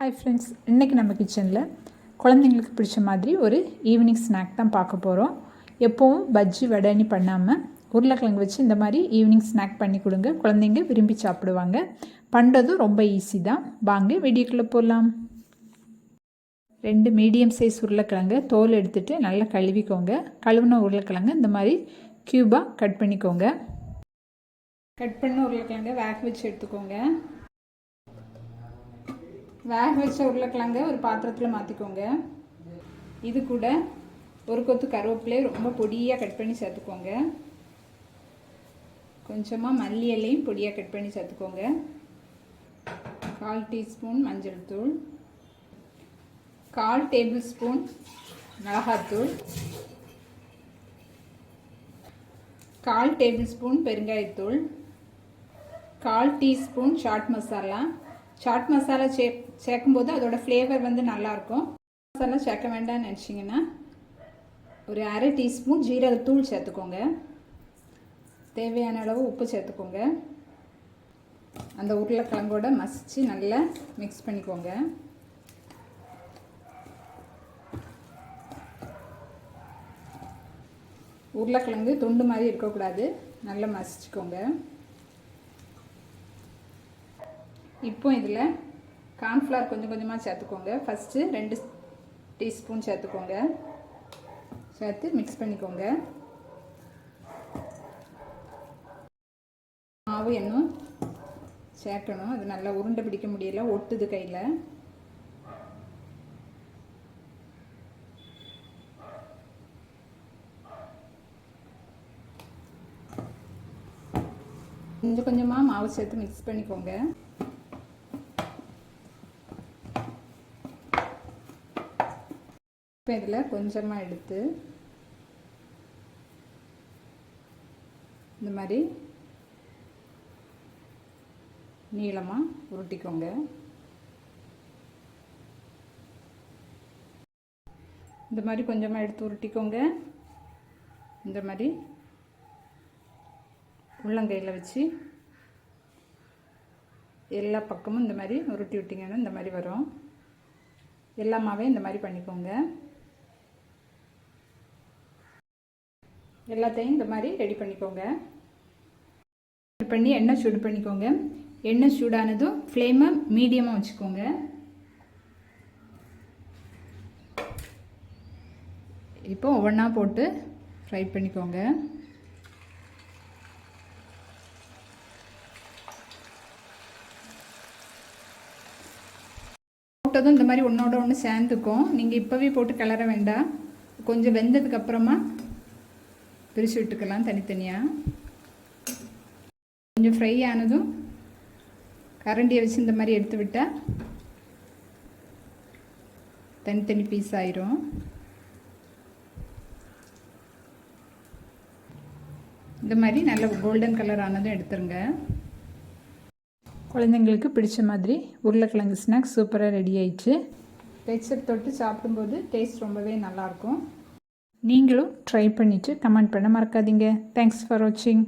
Hi friends இன்றைக்கி நம்ம கிச்சனில் குழந்தைங்களுக்கு பிடிச்ச மாதிரி ஒரு ஈவினிங் ஸ்நாக் தான் பார்க்க போகிறோம் எப்போவும் பஜ்ஜி வடைனி பண்ணாமல் உருளைக்கிழங்கு வச்சு இந்த மாதிரி ஈவினிங் ஸ்நாக் பண்ணி கொடுங்க. குழந்தைங்க விரும்பி சாப்பிடுவாங்க. பண்ணுறதும் ரொம்ப ஈஸி தான். வாங்க வீடியோக்குள்ளே போடலாம் ரெண்டு மீடியம் சைஸ் உருளைக்கிழங்கு தோல் எடுத்துகிட்டு நல்லா கழுவிக்கோங்க. கழுவின உருளைக்கிழங்கு இந்த மாதிரி க்யூபாக கட் பண்ணிக்கோங்க. கட் பண்ண உருளைக்கிழங்க வேக வச்சு எடுத்துக்கோங்க. வேக வச்ச உருளைக்கிழங்க ஒரு பாத்திரத்தில் மாற்றிக்கோங்க இது கூட ஒரு கொத்து கருவேப்பிலையை ரொம்ப பொடியாக கட் பண்ணி சேர்த்துக்கோங்க. கொஞ்சமாக மல்லி இலையும் பொடியாக கட் பண்ணி சேர்த்துக்கோங்க. கால் டீஸ்பூன் மஞ்சள் தூள். கால் டேபிள் ஸ்பூன் மிளகாத்தூள் கால் டேபிள் ஸ்பூன் பெருங்காயத்தூள். கால் டீஸ்பூன் சாட் மசாலா. சாட் மசாலா சே சேர்க்கும்போது அதோடய ஃப்ளேவர் வந்து நல்லாயிருக்கும் மசாலா சேர்க்க வேண்டாம்னு நினச்சிங்கன்னா ஒரு அரை டீஸ்பூன் ஜீரகத்தூள் சேர்த்துக்கோங்க தேவையான அளவு உப்பு சேர்த்துக்கோங்க அந்த உருளைக்கிழங்கோட மசித்து நல்லா மிக்ஸ் பண்ணிக்கோங்க உருளைக்கிழங்கு துண்டு மாதிரி இருக்கக்கூடாது நல்லா மசிச்சுக்கோங்க இப்போ இதில் கார்ன்ஃப்ளவர் கொஞ்சம் கொஞ்சமாக சேர்த்துக்கோங்க. ஃபஸ்ட்டு ரெண்டு டீஸ்பூன் சேர்த்துக்கோங்க. சேர்த்து மிக்ஸ் பண்ணிக்கோங்க. மாவு இன்னும் சேர்க்கணும் அது நல்லா உருண்டை பிடிக்க முடியல. ஒட்டுது கையில். கொஞ்சம் கொஞ்சமாக மாவு சேர்த்து மிக்ஸ் பண்ணிக்கோங்க. இப்போ இதில் கொஞ்சமாக எடுத்து இந்த மாதிரி நீளமாக உருட்டிக்கோங்க. இந்த மாதிரி கொஞ்சமாக எடுத்து உருட்டிக்கோங்க. இந்த மாதிரி உள்ளங்கையில் வச்சு எல்லா பக்கமும் இந்த மாதிரி உருட்டி விட்டிங்கன்னா இந்த மாதிரி வரும். எல்லாமாவே இந்த மாதிரி பண்ணிக்கோங்க. எல்லாத்தையும் இந்த மாதிரி ரெடி பண்ணிக்கோங்க. பண்ணி எண்ணெய் சூடு பண்ணிக்கோங்க. எண்ணெய் சூடானதும் ஃப்ளேமை மீடியமாக வச்சுக்கோங்க. இப்போ ஒவ்வொன்றா போட்டு ஃப்ரை பண்ணிக்கோங்க. போட்டதும் இந்த மாதிரி ஒன்றோட ஒன்று சேர்ந்துக்கும். நீங்கள் இப்போவே போட்டு கிளற வேண்டாம். கொஞ்சம் வெந்ததுக்கப்புறமா பிரித்து விட்டுக்கலாம் தனித்தனியாக கொஞ்சம் ஃப்ரை ஆனதும் கரண்டியை வச்சு இந்த மாதிரி எடுத்து விட்டால் தனித்தனி பீஸ் ஆயிரும். இந்த மாதிரி நல்ல கோல்டன் கலர் ஆனதும் எடுத்துருங்க. குழந்தைங்களுக்கு பிடிச்ச மாதிரி உருளைக்கிழங்கு ஸ்நாக்ஸ் சூப்பராக ரெடி ஆயிடுச்சு. டெக்ஸ்டர் தொட்டு சாப்பிடும்போது டேஸ்ட் ரொம்பவே நல்லாயிருக்கும் நீங்களும் ட்ரை பண்ணிவிட்டு கமெண்ட் பண்ண மறக்காதீங்க. தேங்க்ஸ் ஃபார் வாட்சிங்